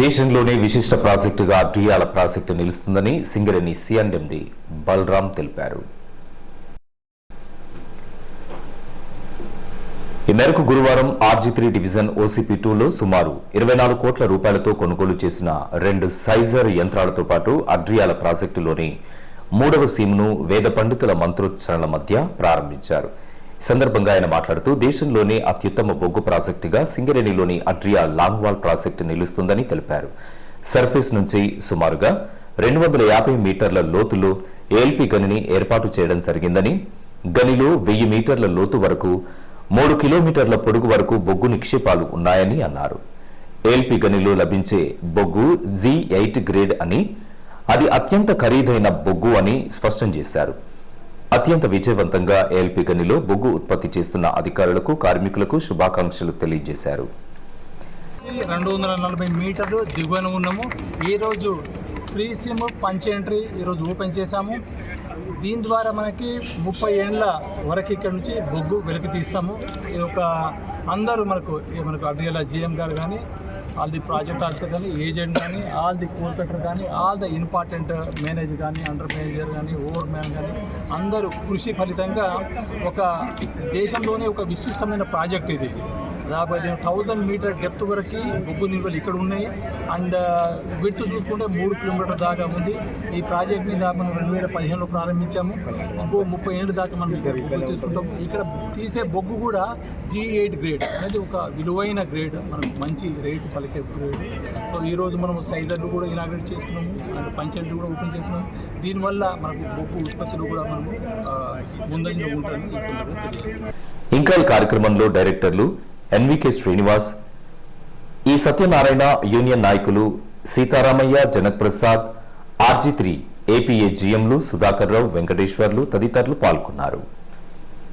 దేశంలోనే విశిష్ట ప్రాజెక్టుగా అడ్రియాల ప్రాజెక్టు నిలుస్తుందని సింగరేణి సిఎండి బలరాం తెలిపారు. ఈ మేరకు గురువారం ఆర్జీ త్రీ డివిజన్ ఓసీపీ టూలో సుమారు ఇరవై నాలుగు కోట్ల రూపాయలతో కొనుగోలు చేసిన రెండు సైజర్ యంత్రాలతో పాటు అడ్రియాల ప్రాజెక్టులోని మూడవ సీమ్ను వేద పండితుల మంత్రోచ్చరణల మధ్య ప్రారంభించారు. సందర్భంగా ఆయన మాట్లాడుతూ దేశంలోనే అత్యుత్తమ బొగ్గు ప్రాజెక్టుగా సింగరేణిలోని అడ్రియా లాంగ్వాల్ ప్రాజెక్టు నిలుస్తుందని తెలిపారు. సర్ఫేస్ నుంచి సుమారుగా రెండు వందల యాభై మీటర్ల లోతులో ఏఎల్పీ గనిని ఏర్పాటు చేయడం జరిగిందని గనిలో వెయ్యి మీటర్ల లోతు వరకు మూడు కిలోమీటర్ల పొడుగు వరకు బొగ్గు నిక్షేపాలు ఉన్నాయని అన్నారు. ఏఎల్పీ గనిలో లభించే బొగ్గు జీ ఎయిట్ గ్రేడ్ అని అది అత్యంత ఖరీదైన బొగ్గు అని స్పష్టం చేశారు. అత్యంత విజయవంతంగా ఏఎల్పీ గనిలో బొగ్గు ఉత్పత్తి చేస్తున్న అధికారులకు కార్మికులకు శుభాకాంక్షలు తెలియజేశారు. రెండు వందల నలభై మీటర్లు దిగువన ఉన్నాము. ఈరోజు ఫ్రీ సిమ్ పంచ్ ఎంట్రీ ఈరోజు ఓపెన్ చేశాము. దీని ద్వారా మనకి ముప్పై ఏండ్ల వరకు ఇక్కడ నుంచి బొగ్గు వెలికి తీస్తాము. ఇది ఒక అందరూ మనకు మనకు అడ్రియల జిఎం గారు కానీ ఆల్ ది ప్రాజెక్ట్ ఆఫీసర్ కానీ ఏజెంట్ కానీ ఆల్ ది కోల్కటర్ కానీ ఆల్ ద ఇంపార్టెంట్ మేనేజర్ కానీ అండర్ మేనేజర్ కానీ ఓవర్ మ్యాన్ కానీ అందరూ కృషి ఫలితంగా ఒక దేశంలోనే ఒక విశిష్టమైన ప్రాజెక్ట్ ఇది. దాదాపు థౌజండ్ మీటర్ డెప్త్ వరకు బొగ్గు నిల్వలు ఇక్కడ ఉన్నాయి. అండ్ విడ్త్ uh, చూసుకుంటే మూడు కిలోమీటర్ దాకా ఉంది. ఈ ప్రాజెక్ట్ మీద మనం రెండు వేల పదిహేనులో ప్రారంభించాము. ఇంకో ముప్పై ఏళ్ళ దాకా మనం ఇక్కడ తీసుకుంటాం ఇక్కడ తీసే బొగ్గు కూడా జీ ఎయిట్ గ్రేడ్ అనేది ఒక విలువైన గ్రేడ్ మనకు మంచి రేటు పలికే గ్రేడ్ సో ఈరోజు మనం సైజర్లు కూడా ఇనాగ్రేట్ చేసుకున్నాము. అండ్ పంచెంట్లు కూడా ఓపెన్ చేసినాము దీనివల్ల మనకు బొగ్గు ఉత్పత్తులు కూడా మనము ముందంజలో ఉంటుందని ఈ సందర్భంగా తెలియజేస్తున్నాం. ఇంకా ఈ కార్యక్రమంలో డైరెక్టర్లు ఎన్వికే శ్రీనివాస్ ఈ సత్యనారాయణ యూనియన్ నాయకులు Sitaramayya Janak Prasad RG three APA జీఎంలు Sudhakar Rao Venkateswarlu తదితరులు పాల్గొన్నారు.